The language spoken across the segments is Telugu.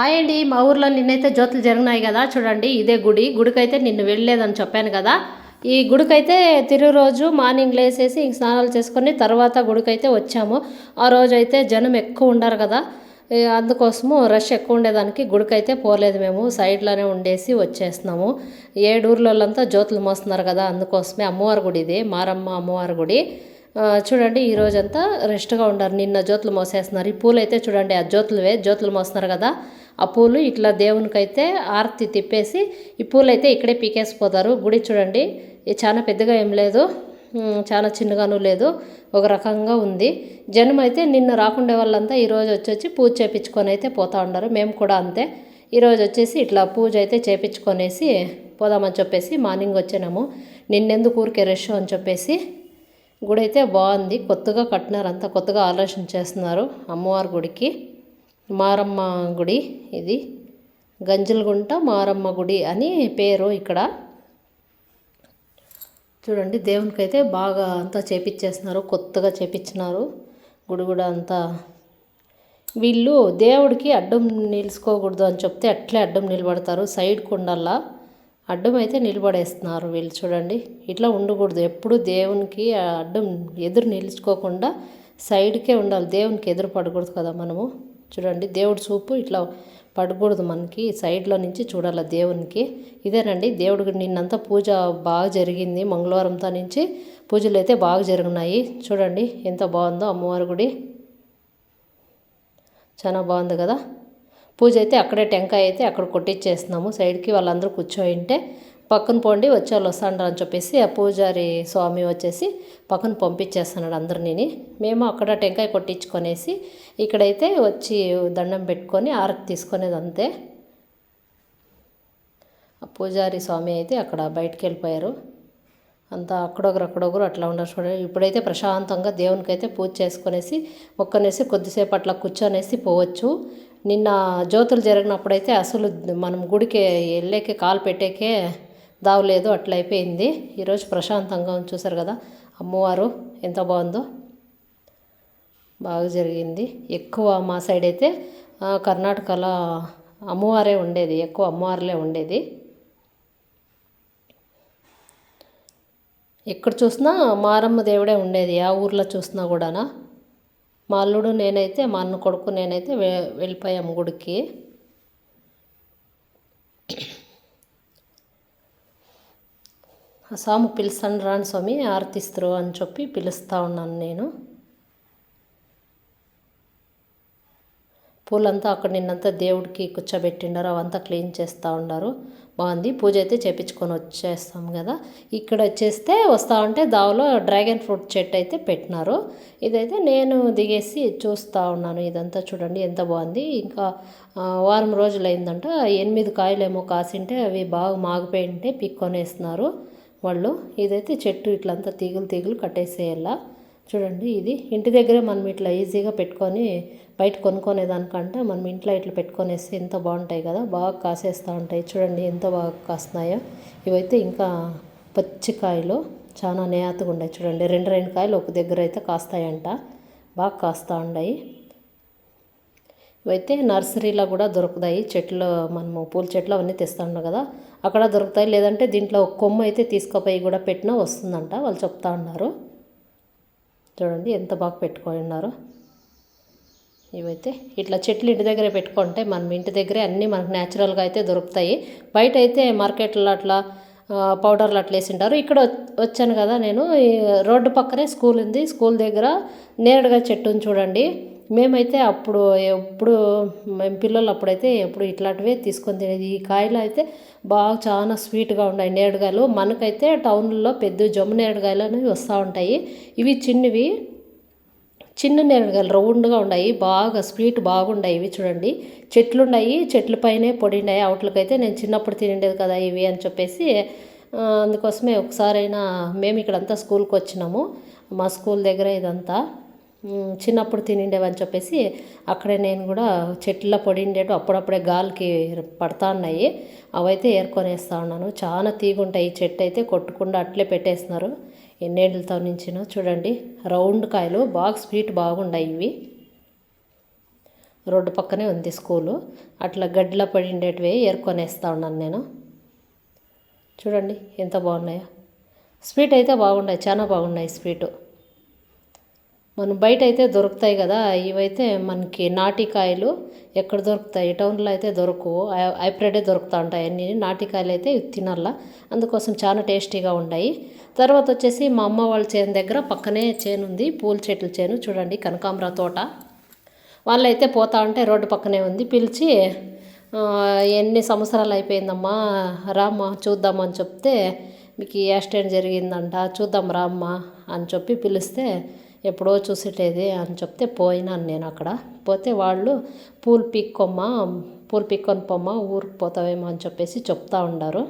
హాయ్ అండి. మా ఊర్లో నిన్నైతే జ్యోతులు జరిగినాయి కదా చూడండి ఇదే గుడి. గుడికైతే నిన్ను వెళ్ళలేదని చెప్పాను కదా. ఈ గుడికైతే తిరుగు రోజు మార్నింగ్ లేసేసి ఇంక స్నానాలు చేసుకొని తర్వాత గుడికైతే వచ్చాము. ఆ రోజు అయితే జనం ఎక్కువ ఉండరు కదా. అందుకోసము రష్ ఎక్కువ ఉండేదానికి గుడికైతే పోలేదు మేము. సైడ్లోనే ఉండేసి వచ్చేస్తున్నాము ఏడు అంతా జ్యోతులు మోస్తున్నారు కదా అందుకోసమే అమ్మవారి గుడి ఇది. మారమ్మ అమ్మవారి గుడి. చూడండి ఈ రోజంతా రెస్ట్గా ఉండారు నిన్న జ్యోతులు మోసేస్తున్నారు. ఈ పూలు అయితే చూడండి ఆ జ్యోతులువే జ్యోతులు మోస్తున్నారు కదా. ఆ పూలు ఇట్లా దేవునికైతే ఆరతి తిప్పేసి ఈ పూలు అయితే ఇక్కడే పీకేసిపోతారు. గుడి చూడండి చాలా పెద్దగా ఏం లేదు. చాలా చిన్నగాను లేదు. ఒక రకంగా ఉంది. జనం అయితే నిన్న రాకుండే వాళ్ళంతా ఈరోజు వచ్చి పూజ చేపించుకొని అయితే పోతా ఉన్నారు. మేము కూడా అంతే. ఈరోజు వచ్చేసి ఇట్లా పూజ అయితే చేపించుకొనేసి పోదామని చెప్పేసి మార్నింగ్ వచ్చినాము నిన్నెందుకు ఊరికే రష్ అని చెప్పేసి గుడి అయితే బాగుంది. కొత్తగా కట్టినారు. అంతా కొత్తగా ఆలోచన చేస్తున్నారు అమ్మవారి గుడికి. మారమ్మ గుడి ఇది. గంజలగుంట మారమ్మ గుడి అని పేరు ఇక్కడ. చూడండి దేవునికి అయితే బాగా అంతా చేపించేస్తున్నారు కొత్తగా చేపించినారు గుడి కూడా అంతా. వీళ్ళు దేవుడికి అడ్డం నిలుచుకోకూడదు అని చెప్తే అట్లే అడ్డం నిలబడతారు. సైడ్కి ఉండాలా అడ్డం అయితే నిలబడేస్తున్నారు వీళ్ళు చూడండి. ఇట్లా ఉండకూడదు. ఎప్పుడు దేవునికి ఆ అడ్డం ఎదురు నిలుచుకోకుండా సైడ్కే ఉండాలి. దేవునికి ఎదురు పడకూడదు కదా మనము. చూడండి దేవుడి చూపు ఇట్లా పడకూడదు మనకి. సైడ్లో నుంచి చూడాలి దేవునికి. ఇదేనండి దేవుడికి నిన్నంతా పూజ బాగా జరిగింది. మంగళవారంతో నుంచి పూజలు అయితే బాగా జరిగినాయి. చూడండి ఎంత బాగుందో అమ్మవారి గుడి. చాలా బాగుంది కదా? పూజ అయితే అక్కడే టెంకాయ అయితే అక్కడ కొట్టించేస్తున్నాము సైడ్కి వాళ్ళందరూ కూర్చోయింటే పక్కన పోండి వచ్చే వాళ్ళు వస్తాండ్రు అని చెప్పేసి ఆ పూజారి స్వామి వచ్చేసి పక్కన పంపించేస్తున్నాడు అందరినీ మేము అక్కడ టెంకాయ కొట్టించుకొనేసి ఇక్కడైతే వచ్చి దండం పెట్టుకొని ఆరతి తీసుకునేది అంతే. ఆ పూజారి స్వామి అయితే అక్కడ బయటికి వెళ్ళిపోయారు అంతా అక్కడొకరు అక్కడొకరు అట్లా ఉండరు చూడండి. ఇప్పుడైతే ప్రశాంతంగా దేవునికైతే పూజ చేసుకునేసి ఒక్కనేసి కొద్దిసేపు అట్లా కూర్చొనేసి పోవచ్చు. నిన్న జ్యోతులు జరిగినప్పుడైతే అసలు మనం గుడికి వెళ్ళేకే కాలు పెట్టేకే దావలేదు అట్లా అయిపోయింది. ఈరోజు ప్రశాంతంగా ఉంది చూసారు కదా. అమ్మవారు ఎంత బాగుందో. బాగా జరిగింది. ఎక్కువ మా సైడ్ అయితే కర్ణాటకలో అమ్మవారే ఉండేది. ఎక్కువ అమ్మవారులే ఉండేది. ఎక్కడ చూసినా మారమ్మ దేవుడే ఉండేది. ఆ ఊర్లో చూసినా కూడానా. మా అల్లుడు నేనైతే మా అన్న కొడుకు నేనైతే వె వెళ్ళిపోయాము గుడికి. ఆ స్వామి పిలుస్తాను రాను స్వామి ఆరతిస్తారు అని చెప్పి పిలుస్తూ ఉన్నాను నేను. పూలంతా అక్కడ నిన్నంతా దేవుడికి కూర్చోబెట్టిండారు అవంతా క్లీన్ చేస్తూ ఉన్నారు బాగుంది. పూజ అయితే చేపించుకొని వచ్చేస్తాం కదా. ఇక్కడ వచ్చేస్తే వస్తూ ఉంటే దావలో డ్రాగన్ ఫ్రూట్ చెట్టు అయితే పెట్టినారు. ఇదైతే నేను దిగేసి చూస్తూ ఉన్నాను. ఇదంతా చూడండి ఎంత బాగుంది. ఇంకా వారం రోజులు అయిందంట ఎనిమిది కాయలేమో కాసింటే అవి బాగా మాగిపోయింటే పిక్కొనేస్తున్నారు వాళ్ళు. ఇదైతే చెట్టు ఇట్లంతా తీగలు తీగలు కట్టేసేయాల. చూడండి ఇది ఇంటి దగ్గరే మనం ఇట్లా ఈజీగా పెట్టుకొని బయట కొనుక్కునేదానికంటే మనం ఇంట్లో ఇట్లా పెట్టుకొనేస్తే ఎంత బాగుంటాయి కదా బాగా కాసేస్తూ ఉంటాయి. చూడండి ఎంత బాగా కాస్తున్నాయో. ఇవైతే ఇంకా పచ్చికాయలు చాలా నేతగా ఉన్నాయి. చూడండి రెండు రెండు కాయలు ఒక దగ్గర అయితే కాస్తాయంట. బాగా కాస్తూ ఉన్నాయి ఇవైతే నర్సరీలో కూడా దొరుకుతాయి. చెట్లు మనము పూల చెట్లు అవన్నీ తెస్తా ఉన్నాం కదా అక్కడ దొరుకుతాయి. లేదంటే దీంట్లో ఒక కొమ్మ అయితే తీసుకుపోయి కూడా పెట్టినా వస్తుందంట. వాళ్ళు చెప్తా ఉన్నారు. చూడండి ఎంత బాగా పెట్టుకొని ఉన్నారు. ఇవైతే ఇట్లా చెట్లు ఇంటి దగ్గరే పెట్టుకుంటే మనం ఇంటి దగ్గరే అన్నీ మనకు న్యాచురల్గా అయితే దొరుకుతాయి. బయట అయితే మార్కెట్లో అట్లా పౌడర్లు అట్లా వేసింటారు. ఇక్కడ వచ్చాను కదా నేను. ఈ రోడ్డు పక్కనే స్కూల్ ఉంది. స్కూల్ దగ్గర నేరుగా చెట్టు ఉంది చూడండి. మేమైతే అప్పుడు ఎప్పుడు మేము పిల్లలు అప్పుడైతే ఎప్పుడు ఇట్లాంటివే తీసుకొని తినేది. ఈ కాయలు అయితే బాగా చాలా స్వీట్గా ఉన్నాయి. నేడుగాయలు మనకైతే టౌన్లో పెద్ద జమ్ము నేడుగాయలు అనేవి వస్తూ ఉంటాయి. ఇవి చిన్నవి చిన్న నేరుగాయలు రౌండ్గా ఉన్నాయి. బాగా స్వీట్ బాగుండాయి ఇవి చూడండి. చెట్లు ఉన్నాయి. చెట్ల పైనే పొడిండాయి అవుట్లకైతే నేను చిన్నప్పుడు తినిండేది కదా ఇవి అని చెప్పేసి అందుకోసమే ఒకసారైనా మేము ఇక్కడంతా స్కూల్కి వచ్చినాము. మా స్కూల్ దగ్గర ఇదంతా. చిన్నప్పుడు తినిండేవని చెప్పేసి అక్కడే నేను కూడా చెట్ల పొడిండేటు అప్పుడప్పుడే గాలికి పడతా ఉన్నాయి. అవైతే ఏరుకొనేస్తా ఉన్నాను. చాలా తీగుంటాయి. ఈ చెట్టు అయితే కొట్టకుండా అట్లే పెట్టేస్తున్నారు. ఎన్నేళ్ళతో నుంచినో చూడండి. రౌండ్ కాయలు బాగా స్వీట్ బాగుండాయి ఇవి. రోడ్డు పక్కనే ఉంది స్కూలు. అట్లా గడ్డిలో పడిండేటివి ఏరుకొనేస్తా ఉన్నాను నేను. చూడండి ఎంత బాగున్నాయో. స్వీట్ అయితే బాగున్నాయి. చాలా బాగున్నాయి స్వీటు. మనం బయట అయితే దొరుకుతాయి కదా ఇవైతే మనకి నాటికాయలు ఎక్కడ దొరుకుతాయి? టౌన్లో అయితే దొరకవు. హైబ్రిడే దొరుకుతూ ఉంటాయి అన్ని. నాటికాయలు అయితే తినాల. అందుకోసం చాలా టేస్టీగా ఉన్నాయి తర్వాత వచ్చేసి మా అమ్మ వాళ్ళ చేను దగ్గర పక్కనే చేను ఉంది పూల చెట్ల చేను. చూడండి కనకాంబర తోట. వాళ్ళైతే పోతా ఉంటే రోడ్డు పక్కనే ఉంది. పిలిచి ఎన్ని సంవత్సరాలు అయిపోయిందమ్మా? రామ్మా చూద్దామని చెప్తే మీకు యాక్సిడెంట్ జరిగిందంట చూద్దాం రామ్మా అని చెప్పి పిలిస్తే ఎప్పుడో చూసేటేది అని చెప్తే పోయినాను నేను అక్కడ. పోతే వాళ్ళు పూలు పీక్కొమ్మ పూలు పీక్కొని పొమ్మ ఊరికి పోతావేమో అని చెప్పేసి చెప్తా ఉండారు.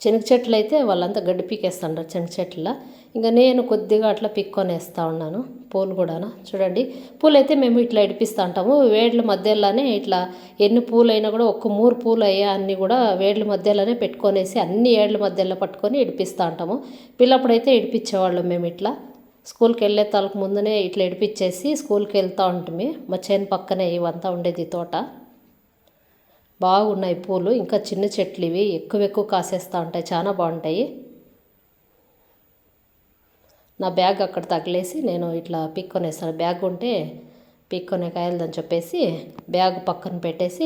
శనగ చెట్లు అయితే వాళ్ళంతా గడ్డి పీకేస్తుంటారు శనగ చెట్ల ఇంకా నేను కొద్దిగా అట్లా పిక్కొని వేస్తూ ఉన్నాను పూలు కూడా చూడండి పూలు అయితే మేము ఇట్లా ఇడిపిస్తూ ఉంటాము వేడ్ల మధ్యలోనే ఇట్లా ఎన్ని పూలైనా కూడా ఒక్క మూరు పూలు అయ్యా అన్నీ కూడా వేడ్ల మధ్యలోనే పెట్టుకొనేసి అన్ని ఏడ్ల మధ్యలో పట్టుకొని ఇడిపిస్తూ ఉంటాము పిల్లప్పుడైతే ఇడిపించేవాళ్ళం మేము ఇట్లా. స్కూల్కి వెళ్ళే తలకు ముందునే ఇట్లా ఇడిపించేసి స్కూల్కి వెళ్తూ ఉంటుంది మా చేను పక్కనే ఇవంతా ఉండేది తోట. బాగున్నాయి పూలు. ఇంకా చిన్న చెట్లు ఇవి ఎక్కువ ఎక్కువ కాసేస్తూ ఉంటాయి. చాలా బాగుంటాయి. నా బ్యాగ్ అక్కడ తగిలేసి నేను ఇట్లా పిక్కొనేసాను బ్యాగ్ ఉంటే పీక్కొనే కాయలదని చెప్పేసి బ్యాగ్ పక్కన పెట్టేసి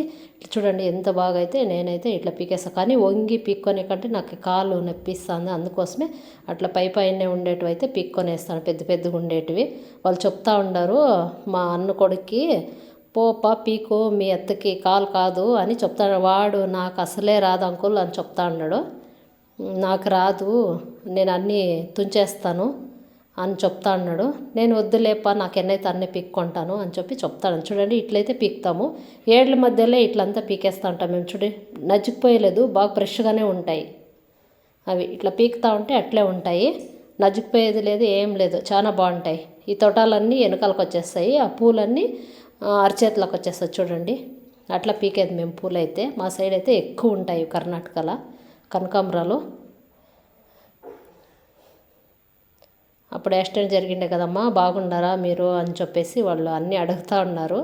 చూడండి ఎంత బాగా అయితే నేనైతే ఇట్లా పీకేస్తాను కానీ వంగి పీక్కొనే కంటే నాకు కాలు నొప్పిస్తుంది. అందుకోసమే అట్లా పై పైనే ఉండేటివి అయితే పీక్కొనేస్తాను. పెద్ద పెద్దగా ఉండేటివి. వాళ్ళు చెప్తా ఉండరు మా అన్న కొడుక్కి పోపా పీకు మీ అత్తకి కాలు కాదు అని చెప్తాడు. వాడు నాకు అసలే రాదు అంకుల్ అని చెప్తా ఉన్నాడు నాకు రాదు నేను అన్నీ తుంచేస్తాను. అని చెప్తా అన్నాడు. నేను వద్దులేపా నాకు ఎన్నైతే అన్నీ పీక్కుంటాను అని చెప్పి చెప్తాను చూడండి ఇట్లయితే పీక్తాము. ఏళ్ళ మధ్యలో ఇట్లంతా పీకేస్తూ ఉంటాం మేము. చూడండి నజ్జిపోయలేదు బాగా ఫ్రెష్గానే ఉంటాయి. అవి ఇట్లా పీకుతూ ఉంటే అట్లే ఉంటాయి. నజ్జిపోయేది లేదు ఏం లేదు చాలా బాగుంటాయి. ఈ తోటాలన్నీ వెనకాలకు వచ్చేస్తాయి ఆ పూలన్నీ అరచేతులకు వచ్చేస్తాయి చూడండి. అట్లా పీకేది మేము పూలైతే. మా సైడ్ అయితే ఎక్కువ ఉంటాయి కర్ణాటకలో కనకాంబరాలు. అప్పుడు యాక్సిడెంట్ జరిగిండే కదమ్మా బాగున్నారా మీరు అని చెప్పేసి వాళ్ళు అన్నీ అడుగుతూ ఉన్నారు.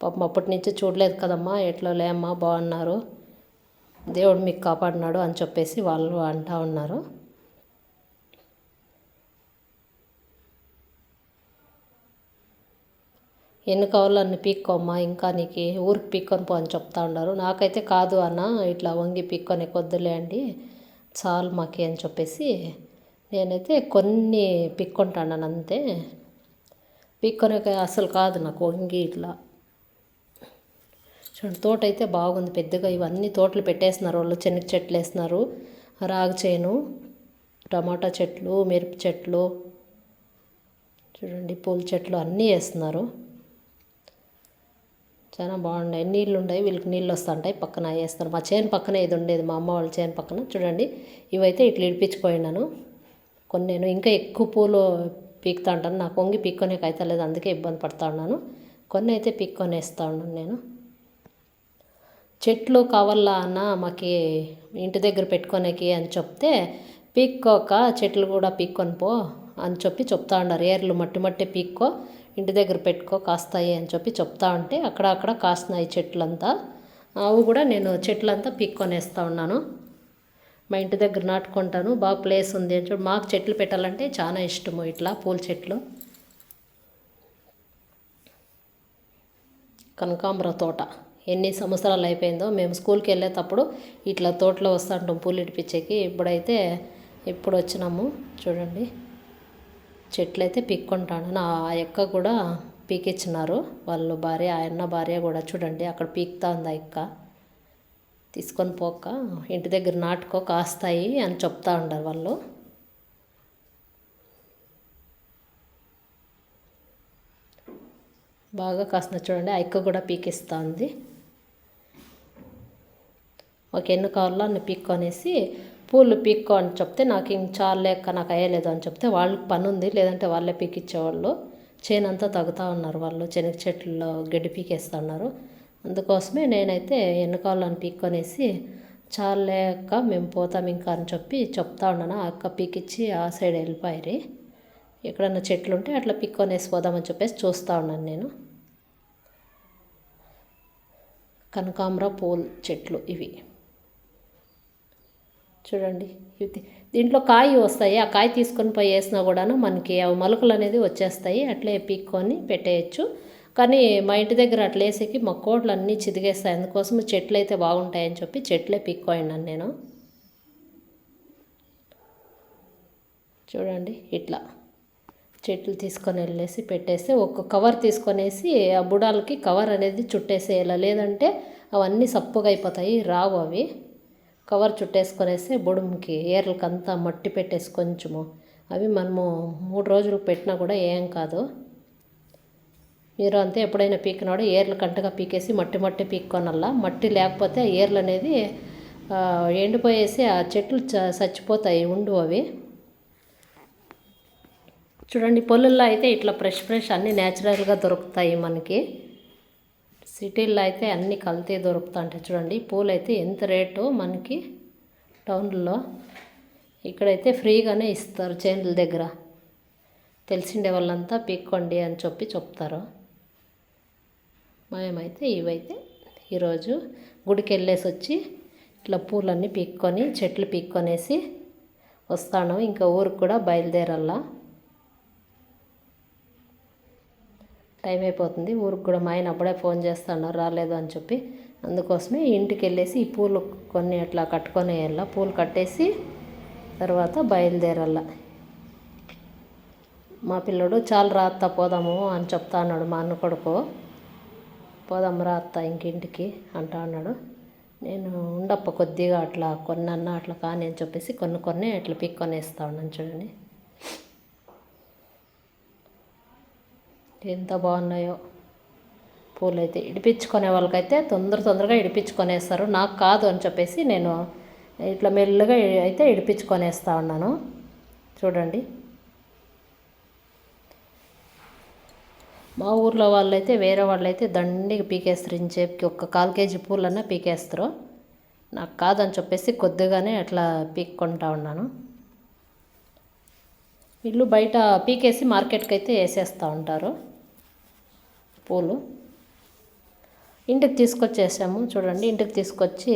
పాపం అప్పటి నుంచి చూడలేదు కదమ్మా ఎట్లా లేమ్మా బాగున్నారు. దేవుడు మీకు కాపాడినాడు అని చెప్పేసి వాళ్ళు అంటూ ఉన్నారు. ఎన్ని కావాలో అన్ని పీక్కోమ్మా ఇంకా నీకు ఊరికి పీక్కొని పో అని చెప్తా ఉన్నారు. నాకైతే కాదు అన్న ఇట్లా వంగి పీక్కొని కొద్దులే అండి చాలు మాకే అని చెప్పేసి నేనైతే కొన్ని పిక్కుంటాను అంతే. పిక్కొనక అసలు కాదు నాకు వంగి ఇట్లా. చూడండి తోట అయితే బాగుంది పెద్దగా. ఇవన్నీ తోటలు పెట్టేస్తున్నారు వాళ్ళు. శనగ చెట్లు వేస్తున్నారు. రాగి చేను టమాటా చెట్లు మిరప చెట్లు చూడండి పూల చెట్లు అన్నీ వేస్తున్నారు. చాలా బాగున్నాయి. నీళ్ళు ఉన్నాయి వీళ్ళకి నీళ్ళు వస్తుంటాయి. పక్కన వేస్తారు మా చేను పక్కన ఇది ఉండేది మా అమ్మ వాళ్ళ చేను పక్కన. చూడండి ఇవైతే ఇట్లా ఇడిపించిపోయినాను కొన్ని నేను ఇంకా ఎక్కువ పూలు పీకుతా ఉంటాను. నాకు వంగి పీక్కొనేకి అయితే లేదు అందుకే ఇబ్బంది పడుతూ ఉన్నాను. కొన్ని అయితే పీక్కొనేస్తా ఉన్నాను నేను. చెట్లు కావాలా అన్న మాకి ఇంటి దగ్గర పెట్టుకోనేకి అని చెప్తే పీక్కోక చెట్లు కూడా పీక్కొని పో అని చెప్పి చెప్తా ఉన్నారు. ఏర్లు మట్టి మట్టి పీక్కో ఇంటి దగ్గర పెట్టుకో కాస్తాయి అని చెప్పి చెప్తా ఉంటే అక్కడ అక్కడ కాస్తున్నాయి చెట్లంతా. అవి కూడా నేను చెట్లంతా పీక్కొనేస్తూ ఉన్నాను. మా ఇంటి దగ్గర నాటుకుంటాను బాగా ప్లేస్ ఉంది అని చూడు మాకు చెట్లు పెట్టాలంటే చాలా ఇష్టము ఇట్లా పూల చెట్లు. కనకాంబర తోట. ఎన్ని సంవత్సరాలు అయిపోయిందో మేము స్కూల్కి వెళ్ళేటప్పుడు ఇట్లా తోటలో వస్తుంటాం పూలు ఇడిపించేకి. ఇప్పుడైతే ఇప్పుడు వచ్చినాము చూడండి. చెట్లు అయితే పీక్కుంటాను. నా యొక్క కూడా పీకిచ్చినారు. వాళ్ళు భార్య ఆయన భార్య కూడా చూడండి అక్కడ పీక్తా ఉంది ఆ యొక్క తీసుకొని పోక ఇంటి దగ్గర నాటుకో కాస్తాయి అని చెప్తా ఉండరు వాళ్ళు. బాగా కాసిన చూడండి ఐక్క కూడా పీకిస్తూ ఉంది. ఒక ఎన్ని కావాలో అన్ని పీక్కొనేసి పూలు పీక్కో అని చెప్తే నాకు ఇంక చాలేక నాకు అయ్యలేదు అని చెప్తే వాళ్ళకి పని ఉంది లేదంటే వాళ్ళే పీకిచ్చేవాళ్ళు. చేనంతా తగ్గుతూ ఉన్నారు వాళ్ళు శనగ చెట్లలో గడ్డి పీకేస్తున్నారు అందుకోసమే నేనైతే ఎన్నుకోవాలని పీక్కొనేసి చాలే అక్క మేము పోతాం ఇంకా అని చెప్పి చెప్తా ఉన్నాను. ఆ అక్క పీకిచ్చి ఆ సైడ్ వెళ్ళిపోయారు. ఎక్కడన్నా చెట్లు ఉంటే అట్లా పిక్కొనేసి పోదామని చెప్పేసి చూస్తూ ఉన్నాను నేను. కనకాంబర పూల చెట్లు ఇవి. చూడండి ఇది దీంట్లో కాయ వస్తాయి. ఆ కాయ తీసుకొని పోయి వేసినా కూడాను మనకి అవి మొలకలు అనేది వచ్చేస్తాయి. అట్లే పీక్కొని పెట్టేయచ్చు. కానీ మా ఇంటి దగ్గర అట్లా వేసేకి మా కోట్లు అన్నీ చిదిగేస్తాయి. అందుకోసం చెట్లు అయితే బాగుంటాయని చెప్పి చెట్లే పీక్కోయినాను నేను. చూడండి ఇట్లా చెట్లు తీసుకొని వెళ్ళేసి పెట్టేస్తే ఒక కవర్ తీసుకొనేసి ఆ బుడాలకి కవర్ అనేది చుట్టేసేయాలి. లేదంటే అవన్నీ సప్పుగా అయిపోతాయి రావు అవి. కవర్ చుట్టేసుకొనేస్తే బుడంకి ఏర్లకంతా మట్టి పెట్టేసి కొంచెము. అవి మనము మూడు రోజులు పెట్టినా కూడా ఏం కాదు. మీరు అంతే ఎప్పుడైనా పీకినాడు ఏర్లు కంటగా పీకేసి మట్టి మట్టి పీక్కొనల్లా. మట్టి లేకపోతే ఆ ఏర్లు అనేది ఎండిపోయేసి ఆ చెట్లు చ చచ్చిపోతాయి ఉండు అవి. చూడండి పొల్లుల్లో అయితే ఇట్లా ఫ్రెష్ ఫ్రెష్ అన్నీ న్యాచురల్గా దొరుకుతాయి మనకి. సిటీల్లో అయితే అన్నీ కల్తీ దొరుకుతా ఉంటాయి చూడండి. పూలు అయితే ఎంత రేటు మనకి టౌన్లో? ఇక్కడైతే ఫ్రీగానే ఇస్తారు చేనుల దగ్గర. తెలిసిండే వాళ్ళంతా పీక్కోండి అని చెప్పి చెప్తారు. మేమైతే ఇవైతే ఈరోజు గుడికి వెళ్ళేసి వచ్చి ఇట్లా పూలన్నీ పీక్కొని చెట్లు పీక్కొనేసి వస్తాను. ఇంకా ఊరికి కూడా బయలుదేరాలా టైం అయిపోతుంది. ఊరికి కూడా మా ఆయన అప్పుడే ఫోన్ చేస్తాను. రాలేదు అని చెప్పి. అందుకోసమే ఇంటికి వెళ్ళేసి ఈ పూలు కొన్ని అట్లా కట్టుకొని వెళ్ళా పూలు కట్టేసి తర్వాత బయలుదేరల్లా. మా పిల్లడు చాలా రాత్త పోదాము అని చెప్తా అన్నాడు మా అన్న కొడుకు. పోదాం రాత్త ఇంకింటికి అంటా అన్నాడు. నేను ఉండప్ప కొద్దిగా అట్లా కొన్నన్నా అట్లా కానీ అని చెప్పేసి కొన్ని కొన్ని అట్లా పిక్కొనేస్తా ఉన్నాను చూడండి. ఎంత బాగున్నాయో. పూలు అయితే ఇడిపించుకునే వాళ్ళకైతే తొందర తొందరగా ఇడిపించుకొనేస్తారు. నాకు కాదు అని చెప్పేసి నేను ఇట్లా మెల్లగా అయితే ఇడిపించుకొనేస్తా ఉన్నాను. చూడండి. మా ఊర్లో వాళ్ళైతే వేరే వాళ్ళైతే దండిగా పీకేస్తారు. ఇంచేపుకి ఒక కాల్ కేజీ పూలన్నా పీకేస్తారు. నాకు కాదని చెప్పేసి కొద్దిగానే అట్లా పీక్కుంటా ఉన్నాను. వీళ్ళు బయట పీకేసి మార్కెట్కి అయితే వేసేస్తూ ఉంటారు పూలు. ఇంటికి తీసుకొచ్చేసాము. చూడండి ఇంటికి తీసుకొచ్చి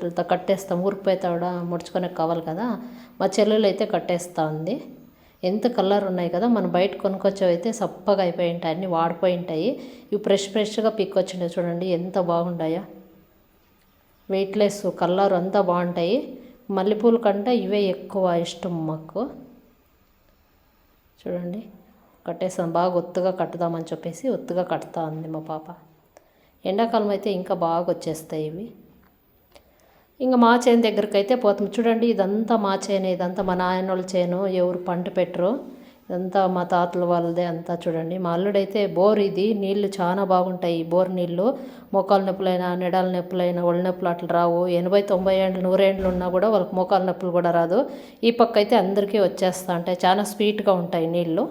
వీటితో కట్టేస్తాం ఊరికి పోతే కూడా ముడుచుకొని కావాలి కదా. మా చెల్లెలు అయితే కట్టేస్తూ ఉంది. ఎంత కలర్ ఉన్నాయి కదా మనం బయట కొనుక్కొచ్చేవి అయితే సప్పగా అయిపోయి ఉంటాయి అన్నీ వాడిపోయి ఉంటాయి. ఇవి ఫ్రెష్ ఫ్రెష్గా పిక్ వచ్చినాయి చూడండి ఎంత బాగుండాయా. వెయిట్లెస్ కలర్ అంతా బాగుంటాయి. మల్లెపూల కంటే ఇవే ఎక్కువ ఇష్టం మాకు. చూడండి కట్టేసాం బాగా ఒత్తుగా కట్టుదామని చెప్పేసి ఒత్తుగా కడతా ఉంది మా పాప. ఎండాకాలం అయితే ఇంకా బాగా వచ్చేస్తాయి ఇవి. ఇంకా మా చేను దగ్గరికి అయితే పోతాం. చూడండి ఇదంతా మా చేను ఇదంతా మా నాయన వాళ్ళ చేను. ఎవరు పంట పెట్టరు. ఇదంతా మా తాతల వాళ్ళదే అంతా చూడండి. మా అల్లుడైతే బోర్ ఇది నీళ్ళు చాలా బాగుంటాయి ఈ బోర్ నీళ్ళు. మోకాలు నొప్పులైనా నిడాల నొప్పులైనా ఒళ్ళు నొప్పులు అట్లా రావు. ఎనభై తొంభై ఏండ్లు నూరేండ్లు ఉన్నా కూడా వాళ్ళకి మోకాలు నొప్పులు కూడా రాదు. ఈ పక్క అయితే అందరికీ వచ్చేస్తా ఉంటాయి. చాలా స్వీట్గా ఉంటాయి నీళ్ళు.